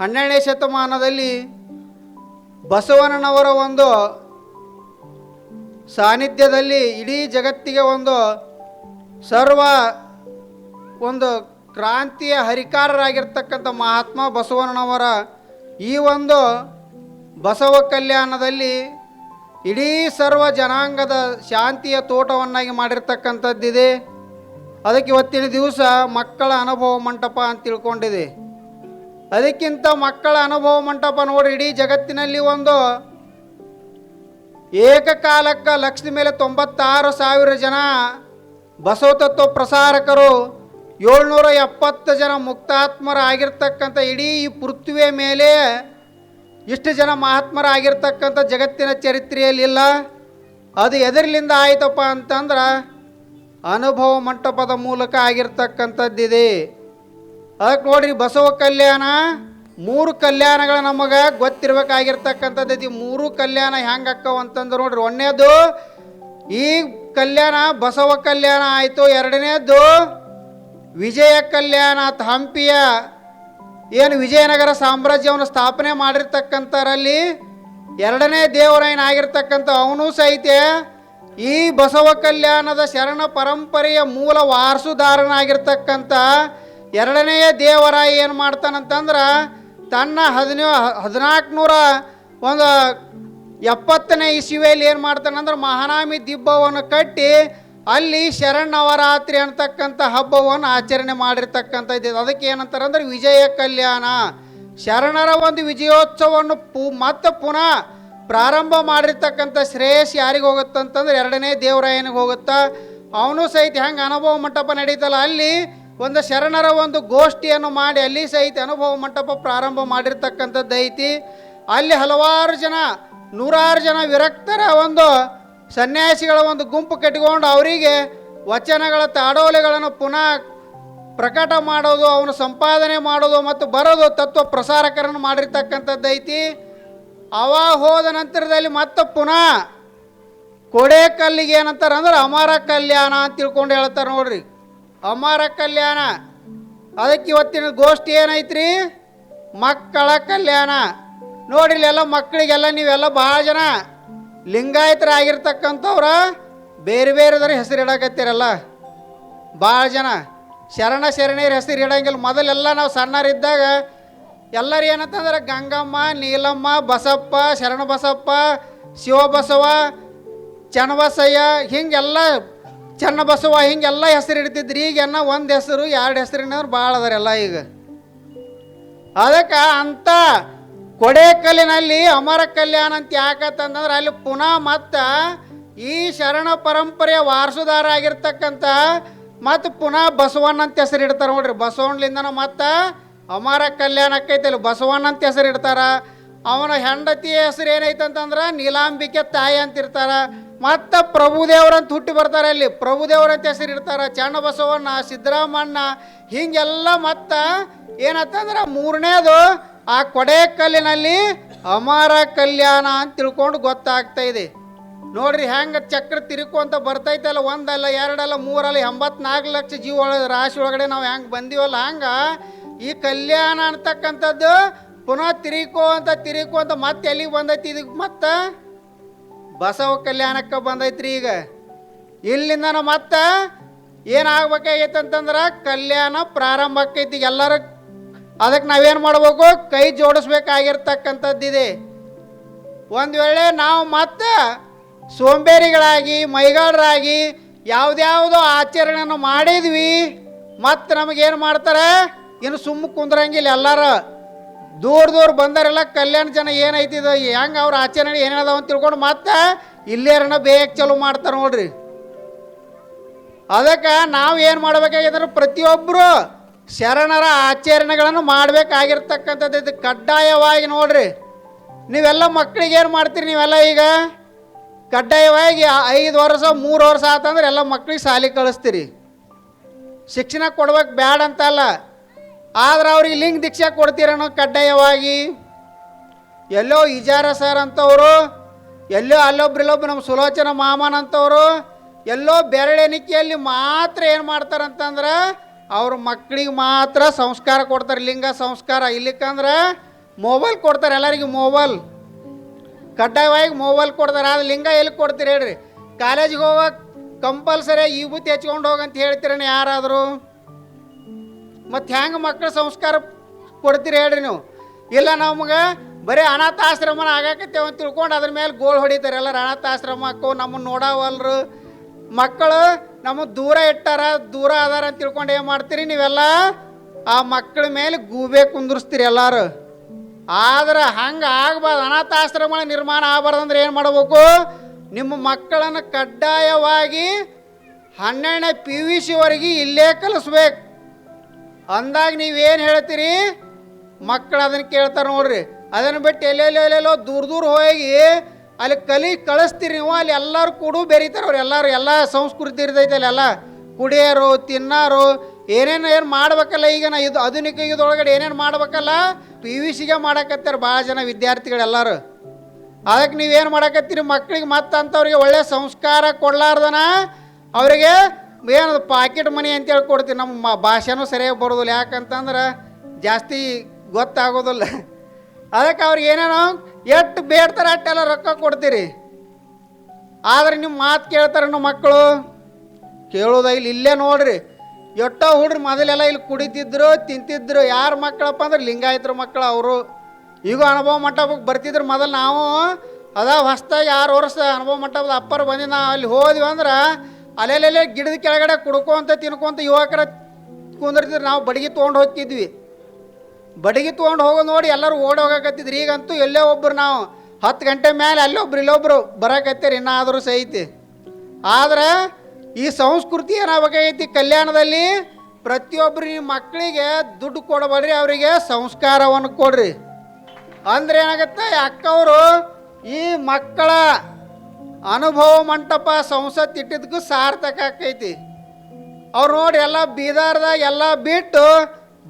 ಹನ್ನೆರಡನೇ ಶತಮಾನದಲ್ಲಿ ಬಸವಣ್ಣನವರ ಒಂದು ಸಾನ್ನಿಧ್ಯದಲ್ಲಿ ಇಡೀ ಜಗತ್ತಿಗೆ ಒಂದು ಸರ್ವ ಒಂದು ಕ್ರಾಂತಿಯ ಹರಿಕಾರರಾಗಿರ್ತಕ್ಕಂಥ ಮಹಾತ್ಮ ಬಸವಣ್ಣನವರ ಈ ಒಂದು ಬಸವ ಕಲ್ಯಾಣದಲ್ಲಿ ಇಡೀ ಸರ್ವ ಜನಾಂಗದ ಶಾಂತಿಯ ತೋಟವನ್ನಾಗಿ ಮಾಡಿರ್ತಕ್ಕಂಥದ್ದಿದೆ. ಅದಕ್ಕೆ ಇವತ್ತಿನ ದಿವಸ ಮಕ್ಕಳ ಅನುಭವ ಮಂಟಪ ಅಂತ ತಿಳ್ಕೊಂಡಿದೆ. ಅದಕ್ಕಿಂತ ಮಕ್ಕಳ ಅನುಭವ ಮಂಟಪ ನೋಡಿ ಇಡೀ ಜಗತ್ತಿನಲ್ಲಿ ಒಂದು ಏಕಕಾಲಕ್ಕೆ ಲಕ್ಷದ ಮೇಲೆ ತೊಂಬತ್ತಾರು ಸಾವಿರ ಜನ ಬಸವ ತತ್ವ ಪ್ರಸಾರಕರು, ಏಳ್ನೂರ ಎಪ್ಪತ್ತು ಜನ ಮುಕ್ತಾತ್ಮರಾಗಿರ್ತಕ್ಕಂಥ ಇಡೀ ಈ ಪೃಥ್ವಿಯ ಮೇಲೆ ಇಷ್ಟು ಜನ ಮಹಾತ್ಮರಾಗಿರ್ತಕ್ಕಂಥ ಜಗತ್ತಿನ ಚರಿತ್ರೆಯಲ್ಲಿಲ್ಲ ಅದು ಎದರ್ಲಿಂದ ಆಯಿತಪ್ಪ ಅಂತಂದ್ರೆ ಅನುಭವ ಮಂಟಪದ ಮೂಲಕ ಆಗಿರ್ತಕ್ಕಂಥದ್ದಿದೆ. ಅದಕ್ಕೆ ನೋಡ್ರಿ ಬಸವ ಕಲ್ಯಾಣ, ಮೂರು ಕಲ್ಯಾಣಗಳು ನಮಗೆ ಗೊತ್ತಿರ್ಬೇಕಾಗಿರ್ತಕ್ಕಂಥದ್ದು ಮೂರು ಕಲ್ಯಾಣ ಹೆಂಗೆ ಅಕ್ಕವ ಅಂತಂದ್ರೆ ನೋಡ್ರಿ, ಒಂದನೇದು ಈ ಕಲ್ಯಾಣ ಬಸವ ಕಲ್ಯಾಣ ಆಯಿತು, ಎರಡನೇದು ವಿಜಯ ಕಲ್ಯಾಣ ಹಂಪಿಯ ಏನು ವಿಜಯನಗರ ಸಾಮ್ರಾಜ್ಯವನ್ನು ಸ್ಥಾಪನೆ ಮಾಡಿರ್ತಕ್ಕಂಥರಲ್ಲಿ ಎರಡನೇ ದೇವರಾಯನಾಗಿರ್ತಕ್ಕಂಥ ಅವನು ಸಹಿತ ಈ ಬಸವ ಕಲ್ಯಾಣದ ಶರಣ ಪರಂಪರೆಯ ಮೂಲ ವಾರಸುದಾರನಾಗಿರ್ತಕ್ಕಂಥ ಎರಡನೆಯ ದೇವರಾಯ ಏನು ಮಾಡ್ತಾನಂತಂದ್ರೆ ತನ್ನ ಹದಿನೇ ಹದಿನಾಲ್ಕುನೂರ ಒಂದು ಎಪ್ಪತ್ತನೇ ಇಸುವೆಯಲ್ಲಿ ಏನು ಮಾಡ್ತಾನಂದ್ರೆ ಮಹಾನಾಮಿ ದಿಬ್ಬವನ್ನು ಕಟ್ಟಿ ಅಲ್ಲಿ ಶರಣವರಾತ್ರಿ ಅಂತಕ್ಕಂಥ ಹಬ್ಬವನ್ನು ಆಚರಣೆ ಮಾಡಿರ್ತಕ್ಕಂಥ ಇದೆ ಅದಕ್ಕೆ ಏನಂತಾರಂದ್ರೆ ವಿಜಯ ಕಲ್ಯಾಣ. ಶರಣರ ಒಂದು ವಿಜಯೋತ್ಸವವನ್ನು ಪು ಮತ್ತೆ ಪುನಃ ಪ್ರಾರಂಭ ಮಾಡಿರ್ತಕ್ಕಂಥ ಶ್ರೇಯಸ್ ಯಾರಿಗೆ ಹೋಗುತ್ತಂತಂದ್ರೆ ಎರಡನೇ ದೇವರಾಯನಿಗೆ ಹೋಗುತ್ತಾ. ಅವನು ಸಹಿತ ಹೆಂಗೆ ಅನುಭವ ಮಂಟಪ ನಡೀತಲ್ಲ ಅಲ್ಲಿ ಒಂದು ಶರಣರ ಒಂದು ಗೋಷ್ಠಿಯನ್ನು ಮಾಡಿ ಅಲ್ಲಿ ಸಹಿತ ಅನುಭವ ಮಂಟಪ ಪ್ರಾರಂಭ ಮಾಡಿರ್ತಕ್ಕಂಥದ್ದು ಐತಿ. ಅಲ್ಲಿ ಹಲವಾರು ಜನ, ನೂರಾರು ಜನ ವಿರಕ್ತರ ಒಂದು ಸನ್ಯಾಸಿಗಳ ಒಂದು ಗುಂಪು ಕಟ್ಟಿಕೊಂಡು ಅವರಿಗೆ ವಚನಗಳ ತಾಡೋಲೆಗಳನ್ನು ಪುನಃ ಪ್ರಕಟ ಮಾಡೋದು, ಅವನು ಸಂಪಾದನೆ ಮಾಡೋದು ಮತ್ತು ಬರೋದು ತತ್ವ ಪ್ರಸಾರಕರನ್ನು ಮಾಡಿರ್ತಕ್ಕಂಥದ್ದು ಐತಿ. ಅವ ಹೋದ ನಂತರದಲ್ಲಿ ಮತ್ತೆ ಪುನಃ ಕೊಡೇಕಲ್ಲಿಗೆ ಏನಂತಾರೆ ಅಂದ್ರೆ ಅಮರ ಕಲ್ಯಾಣ ಅಂತ ತಿಳ್ಕೊಂಡು ಹೇಳ್ತಾರೆ ನೋಡ್ರಿ. ಅಮರ ಕಲ್ಯಾಣ. ಅದಕ್ಕೆ ಇವತ್ತಿನ ಗೋಷ್ಠಿ ಏನೈತ್ರಿ? ಮಕ್ಕಳ ಕಲ್ಯಾಣ. ನೋಡಿಲ್ಲೆಲ್ಲ ಮಕ್ಕಳಿಗೆಲ್ಲ ನೀವೆಲ್ಲ ಭಾಳ ಜನ ಲಿಂಗಾಯತರಾಗಿರ್ತಕ್ಕಂಥವ್ರ ಬೇರೆ ಬೇರೆದವ್ರ ಹೆಸರು ಇಡಕತ್ತೀರಲ್ಲ. ಭಾಳ ಜನ ಶರಣ ಶರಣೆಯರ ಹೆಸರು ಇಡಂಗಿಲ್ಲ. ಮೊದಲೆಲ್ಲ ನಾವು ಸಣ್ಣರಿದ್ದಾಗ ಎಲ್ಲರೂ ಏನಂತಂದ್ರೆ ಗಂಗಮ್ಮ, ನೀಲಮ್ಮ, ಬಸಪ್ಪ, ಶರಣ ಬಸಪ್ಪ, ಶಿವಬಸವ, ಚನ್ನಬಸಯ್ಯ, ಹಿಂಗೆಲ್ಲ ಚನ್ನಬಸವ ಹಿಂಗೆಲ್ಲ ಹೆಸರು ಇಡ್ತಿದ್ರಿ ಈಗೆನ್ನ ಒಂದು ಹೆಸರು, ಎರಡು ಹೆಸರಿನವ್ರು ಭಾಳ ಅದಾರೆಲ್ಲ ಈಗ. ಅದಕ್ಕೆ ಅಂತ ಕೊಡೇಕಲ್ಲಿನಲ್ಲಿ ಅಮರ ಕಲ್ಯಾಣ ಅಂತ ಯಾಕತ್ತಂತಂದ್ರೆ ಅಲ್ಲಿ ಪುನಃ ಮತ್ತ ಈ ಶರಣ ಪರಂಪರೆಯ ವಾರಸುದಾರ ಆಗಿರ್ತಕ್ಕಂಥ ಮತ್ತು ಪುನಃ ಬಸವಣ್ಣ ಅಂತ ಹೆಸರು ಇಡ್ತಾರೆ ನೋಡ್ರಿ. ಬಸವಣ್ಣಲಿಂದನ ಮತ್ತು ಅಮರ ಕಲ್ಯಾಣ ಆಕೈತಲ್ಲಿ ಬಸವಣ್ಣ ಅಂತ ಹೆಸರು ಇಡ್ತಾರ. ಅವನ ಹೆಂಡತಿಯ ಹೆಸರು ಏನೈತಂತಂದ್ರೆ, ನೀಲಾಂಬಿಕೆ ತಾಯಿ ಅಂತ ಇರ್ತಾರ ಮತ್ತು ಪ್ರಭುದೇವ್ರಂತ ಹುಟ್ಟಿ ಬರ್ತಾರೆ ಅಲ್ಲಿ. ಪ್ರಭುದೇವ್ರಂತ ಹೆಸರು ಇರ್ತಾರೆ ಚಣ್ಣ ಬಸವಣ್ಣ ಸಿದ್ದರಾಮಣ್ಣ, ಹಿಂಗೆಲ್ಲ ಮತ್ತು ಏನಂತಂದ್ರೆ ಮೂರನೇದು ಆ ಕೊಡೇಕಲ್ಲಿನಲ್ಲಿ ಅಮರ ಕಲ್ಯಾಣ ಅಂತ ತಿಳ್ಕೊಂಡು ಗೊತ್ತಾಗ್ತಾ ಇದೆ. ನೋಡ್ರಿ ಹೆಂಗೆ ಚಕ್ರ ತಿರುಕೊಂತ ಬರ್ತೈತಲ್ಲ ಒಂದಲ್ಲ, ಎರಡಲ್ಲ, ಮೂರಲ್ಲ, ಎಂಬತ್ನಾಲ್ಕು ಲಕ್ಷ ಜೀವ ರಾಶಿ ಒಳಗಡೆ ನಾವು ಹೆಂಗೆ ಬಂದೀವಲ್ಲ, ಹಂಗೆ ಈ ಕಲ್ಯಾಣ ಅಂತಕ್ಕಂಥದ್ದು ಪುನಃ ತಿರುಕೋ ಅಂತ ತಿರುಕೋ ಅಂತ ಮತ್ತೆ ಎಲ್ಲಿಗೆ ಬಂದೈತಿ ಇದಕ್ಕೆ ಮತ್ತೆ? ಬಸವ ಕಲ್ಯಾಣಕ್ಕೆ ಬಂದೈತ್ರಿ ಈಗ. ಇಲ್ಲಿಂದನ ಮತ್ತೆ ಏನಾಗ್ಬೇಕಾಗೈತೆ ಅಂತಂದ್ರೆ ಕಲ್ಯಾಣ ಪ್ರಾರಂಭ ಆಕೈತಿ ಎಲ್ಲರೂ, ಅದಕ್ಕೆ ನಾವೇನು ಮಾಡಬೇಕು? ಕೈ ಜೋಡಿಸ್ಬೇಕಾಗಿರ್ತಕ್ಕಂಥದ್ದಿದೆ. ಒಂದು ವೇಳೆ ನಾವು ಮತ್ತೆ ಸೋಂಬೇರಿಗಳಾಗಿ ಮೈಗಾಡರಾಗಿ ಯಾವುದ್ಯಾವುದೋ ಆಚರಣೆಯನ್ನು ಮಾಡಿದ್ವಿ, ಮತ್ತೆ ನಮಗೇನು ಮಾಡ್ತಾರೆ? ಇನ್ನು ಸುಮ್ಮ ಕುಂದ್ರಂಗಿಲ್ಲ ಎಲ್ಲರೂ. ದೂರ ದೂರ ಬಂದರೆಲ್ಲ ಕಲ್ಯಾಣ ಜನ ಏನೈತಿ ಇದು? ಹೆಂಗೆ ಅವ್ರ ಆಚರಣೆ ಏನೇನದಾವ ಅಂತ ತಿಳ್ಕೊಂಡು ಮತ್ತೆ ಇಲ್ಲೇರನ ಬೇಗ ಚಲೋ ಮಾಡ್ತಾರೆ ನೋಡ್ರಿ. ಅದಕ್ಕೆ ನಾವು ಏನು ಮಾಡ್ಬೇಕಾಗಿದ್ರೆ ಪ್ರತಿಯೊಬ್ಬರು ಶರಣರ ಆಚರಣೆಗಳನ್ನು ಮಾಡಬೇಕಾಗಿರ್ತಕ್ಕಂಥದ್ದು ಇದು ಕಡ್ಡಾಯವಾಗಿ ನೋಡ್ರಿ. ನೀವೆಲ್ಲ ಮಕ್ಕಳಿಗೆ ಏನು ಮಾಡ್ತೀರಿ ನೀವೆಲ್ಲ ಈಗ? ಕಡ್ಡಾಯವಾಗಿ ಐದು ವರ್ಷ, ಮೂರು ವರ್ಷ ಆತಂದ್ರೆ ಎಲ್ಲ ಮಕ್ಳಿಗೆ ಶಾಲೆ ಕಳಿಸ್ತೀರಿ. ಶಿಕ್ಷಣ ಕೊಡ್ಬೇಕು ಬ್ಯಾಡ ಅಂತಲ್ಲ ಆದ್ರೆ ಅವ್ರಿಗೆ ಲಿಂಗ ದೀಕ್ಷೆ ಕೊಡ್ತೀರೇನೋ ಕಡ್ಡಾಯವಾಗಿ ಎಲ್ಲೋ ಇಜಾರ ಸರ್ ಅಂತವರು, ಎಲ್ಲೋ ಅಲ್ಲೊಬ್ರಿಲ್ಲೊಬ್ರು ನಮ್ಮ ಸುಲೋಚನ ಮಾಮನ್ ಅಂತವರು, ಎಲ್ಲೋ ಬೆರಳೆಣಿಕೆಯಲ್ಲಿ ಮಾತ್ರ ಏನು ಮಾಡ್ತಾರಂತಂದ್ರೆ ಅವ್ರ ಮಕ್ಕಳಿಗೆ ಮಾತ್ರ ಸಂಸ್ಕಾರ ಕೊಡ್ತಾರೆ, ಲಿಂಗ ಸಂಸ್ಕಾರ. ಇಲ್ಲಿಕ್ಕಂದ್ರೆ ಮೊಬೈಲ್ ಕೊಡ್ತಾರೆ, ಎಲ್ಲರಿಗೂ ಮೊಬೈಲ್ ಕಡ್ಡಾಯವಾಗಿ ಮೊಬೈಲ್ ಕೊಡ್ತಾರೆ ಅದು ಲಿಂಗ ಎಲ್ಲಿ ಕೊಡ್ತೀರಿ ಹೇಳ್ರಿ? ಕಾಲೇಜಿಗೆ ಹೋಗೋಕೆ ಕಂಪಲ್ಸರಿ ಈ ಬುತ್ತಿ ಹಚ್ಕೊಂಡು ಹೋಗಂತ ಹೇಳ್ತೀರಣ್ಣ ಯಾರಾದರೂ? ಮತ್ತು ಹೆಂಗೆ ಮಕ್ಕಳ ಸಂಸ್ಕಾರ ಕೊಡ್ತೀರಿ ಹೇಳ್ರಿ ನೀವು? ಇಲ್ಲ ನಮ್ಗೆ ಬರೀ ಅನಾಥಾಶ್ರಮನ ಆಗಾಕತ್ತೇವೆ ಅಂತ ತಿಳ್ಕೊಂಡು ಅದ್ರ ಮೇಲೆ ಗೋಳು ಹೊಡಿತಾರೆ. ಎಲ್ಲರೂ ಅನಾಥಾಶ್ರಮಕ್ಕೂ ನಮ್ಮನ್ನು ನೋಡಾವಲ್ರು. ಮಕ್ಕಳು ನಮ್ಮ ದೂರ ಇಟ್ಟಾರ, ದೂರ ಅದಾರ ಅಂತ ತಿಳ್ಕೊಂಡು ಏನು ಮಾಡ್ತೀರಿ ನೀವೆಲ್ಲ? ಆ ಮಕ್ಕಳ ಮೇಲೆ ಗೂಬೆ ಕುಂದಿರ್ಸ್ತೀರಿ ಎಲ್ಲರೂ. ಆದ್ರೆ ಹಂಗೆ ಆಗ್ಬಾರ್ದು. ಅನಾಥಾಶ್ರಮ ನಿರ್ಮಾಣ ಆಗ್ಬಾರ್ದು ಅಂದ್ರೆ ಏನು ಮಾಡಬೇಕು? ನಿಮ್ಮ ಮಕ್ಕಳನ್ನು ಕಡ್ಡಾಯವಾಗಿ ಹನ್ನೆರಡನೇ ಪಿ ಯು ಸಿವರೆಗೆ ಇಲ್ಲೇ ಕಲಿಸ್ಬೇಕು. ಅಂದಾಗ ನೀವೇನು ಹೇಳ್ತೀರಿ? ಮಕ್ಕಳು ಅದನ್ನು ಕೇಳ್ತಾರೆ ನೋಡ್ರಿ. ಅದನ್ನು ಬಿಟ್ಟು ಎಲ್ಲೆಲ್ಲೋ ದೂರ ದೂರ ಹೋಗಿ ಅಲ್ಲಿ ಕಲಿ ಕಳಿಸ್ತೀರಿ ನೀವು, ಅಲ್ಲಿ ಎಲ್ಲರೂ ಕೂಡ ಬೆರೀತಾರೆ ಅವ್ರು ಎಲ್ಲರೂ. ಎಲ್ಲ ಸಂಸ್ಕೃತಿ ಇರ್ತೈತೆ ಅಲ್ಲೆಲ್ಲ ಕುಡಿಯೋರು, ತಿನ್ನೋರು, ಏನೇನು ಏನು ಮಾಡ್ಬೇಕಲ್ಲ ಈಗ ನಾ ಇದು ಆಧುನಿಕ ಯುಗದೊಳಗಡೆ ಏನೇನು ಮಾಡ್ಬೇಕಲ್ಲ? ಪಿ ವಿ ಸಿಗೆ ಮಾಡಕತ್ತಾರೆ ಭಾಳ ಜನ ವಿದ್ಯಾರ್ಥಿಗಳೆಲ್ಲರೂ ಅದಕ್ಕೆ ನೀವೇನು ಮಾಡಕತ್ತೀರಿ? ಮಕ್ಕಳಿಗೆ ಮತ್ತೆ ಅಂಥವ್ರಿಗೆ ಒಳ್ಳೆ ಸಂಸ್ಕಾರ ಕೊಡ್ಲಾರ್ದನ. ಅವರಿಗೆ ಏನು ಪಾಕೆಟ್ ಮನಿ ಅಂತೇಳಿ ಕೊಡ್ತೀವಿ ನಮ್ಮ ಭಾಷೆನೂ ಸರಿಯಾಗಿ ಬರೋದಿಲ್ಲ. ಯಾಕಂತಂದ್ರೆ ಜಾಸ್ತಿ ಗೊತ್ತಾಗೋದಿಲ್ಲ. ಅದಕ್ಕೆ ಅವ್ರಿಗೆ ಏನೇನೋ ಎಷ್ಟು ಬೇಡ್ತಾರೆ ಅಷ್ಟೆಲ್ಲ ರೊಕ್ಕ ಕೊಡ್ತೀರಿ. ಆದರೆ ನಿಮ್ಮ ಮಾತು ಕೇಳ್ತಾರೆ ನಮ್ಮ ಮಕ್ಕಳು. ಕೇಳೋದ ಇಲ್ಲಿ ಇಲ್ಲೇ ನೋಡ್ರಿ. ಎಟ್ಟೋ ಹುಡ್ರಿ ಮೊದಲೆಲ್ಲ ಇಲ್ಲಿ ಕುಡಿತಿದ್ರು, ತಿಂತಿದ್ರು. ಯಾರು ಮಕ್ಕಳಪ್ಪ ಅಂದ್ರೆ ಲಿಂಗಾಯತರ ಮಕ್ಕಳು ಅವರು. ಈಗ ಅನುಭವ ಮಂಟಪಕ್ಕೆ ಬರ್ತಿದ್ರು ಮೊದಲು ನಾವು. ಅದ ಹೊಸ್ದಾಗಿ ಆರು ವರ್ಷ ಅನುಭವ ಮಂಟಪದ ಅಪ್ಪರು ಬಂದು ನಾವು ಅಲ್ಲಿ ಹೋದ್ವಿ ಅಂದ್ರೆ ಅಲ್ಲೆಲ್ಲೆಲ್ಲೇ ಗಿಡದ ಕೆಳಗಡೆ ಕುಡ್ಕೊಂತ ತಿನ್ಕೊಂತ ಯುವಕರ ಕುಂದಿರ್ತಿದ್ರು ನಾವು ಬಡಗಿ ತೊಗೊಂಡು ಹೋಗ್ತಿದ್ವಿ. ಬಡಗಿ ತೊಗೊಂಡು ಹೋಗೋ ನೋಡಿ ಎಲ್ಲರೂ ಓಡಿ ಹೋಗಕತ್ತಿದ್ರಿ. ಈಗಂತೂ ಎಲ್ಲೇ ಒಬ್ರು ನಾವು. ಹತ್ತು ಗಂಟೆ ಮೇಲೆ ಅಲ್ಲೊಬ್ರು ಇಲ್ಲೊಬ್ರು ಬರಕತ್ತೀರಿ. ಇನ್ನಾದರೂ ಸಹಿತಿ. ಆದ್ರೆ ಈ ಸಂಸ್ಕೃತಿ ಏನಾಗಬೇಕಾಗೈತಿ ಕಲ್ಯಾಣದಲ್ಲಿ ಪ್ರತಿಯೊಬ್ಬರು ನಿಮ್ಮ ಮಕ್ಕಳಿಗೆ ದುಡ್ಡು ಕೊಡಬೇಡ್ರಿ, ಅವರಿಗೆ ಸಂಸ್ಕಾರವನ್ನು ಕೊಡ್ರಿ. ಅಂದ್ರೆ ಏನಾಗುತ್ತೆ? ಅಕ್ಕವರು ಈ ಮಕ್ಕಳ ಅನುಭವ ಮಂಟಪ ಸಂಸತ್ ಇಟ್ಟಿದ್ದಕ್ಕೂ ಸಾರ್ಥಕ ಆಕೈತಿ. ಅವ್ರು ನೋಡಿ ಎಲ್ಲ ಬೀದರ್ದಾಗ ಎಲ್ಲ ಬಿಟ್ಟು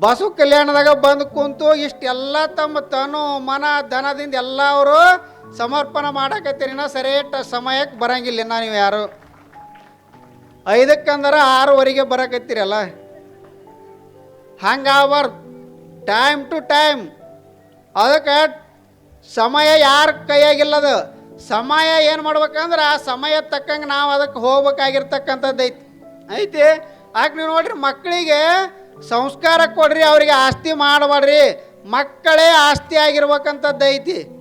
ಬಸವ ಕಲ್ಯಾಣದಾಗ ಬಂದು ಕುಂತು ಇಷ್ಟೆಲ್ಲ ತಮ್ಮ ತನು ಮನ ಧನದಿಂದ ಎಲ್ಲ ಅವರು ಸಮರ್ಪಣೆ ಮಾಡಕತ್ತೀರಿ. ಸರಿ ಸರಿಯಟ್ಟ ಸಮಯಕ್ಕೆ ಬರಂಗಿಲ್ಲ ಇನ್ನ ನೀವು ಯಾರು. ಐದಕ್ಕಂದ್ರೆ ಆರೂವರೆಗೆ ಬರಕತ್ತೀರಲ್ಲ ಹಂಗಾಬಾರ್ದು ಟೈಮ್ ಟು ಟೈಮ್. ಅದಕ್ಕೆ ಸಮಯ ಯಾರ ಕೈಯಾಗಿಲ್ಲದು? ಸಮಯ ಏನು ಮಾಡ್ಬೇಕಂದ್ರೆ, ಆ ಸಮಯ ತಕ್ಕಂಗೆ ನಾವು ಅದಕ್ಕೆ ಹೋಗ್ಬೇಕಾಗಿರ್ತಕ್ಕಂಥದ್ದು ಐತಿ. ಐತಿ? ಆಗ ನೀವು ನೋಡ್ರಿ ಮಕ್ಕಳಿಗೆ ಸಂಸ್ಕಾರ ಕೊಡ್ರಿ, ಅವರಿಗೆ ಆಸ್ತಿ ಮಾಡಬೇಡ್ರಿ ಮಕ್ಕಳೇ ಆಸ್ತಿ ಆಗಿರ್ಬೇಕಂಥದ್ದು ಐತಿ.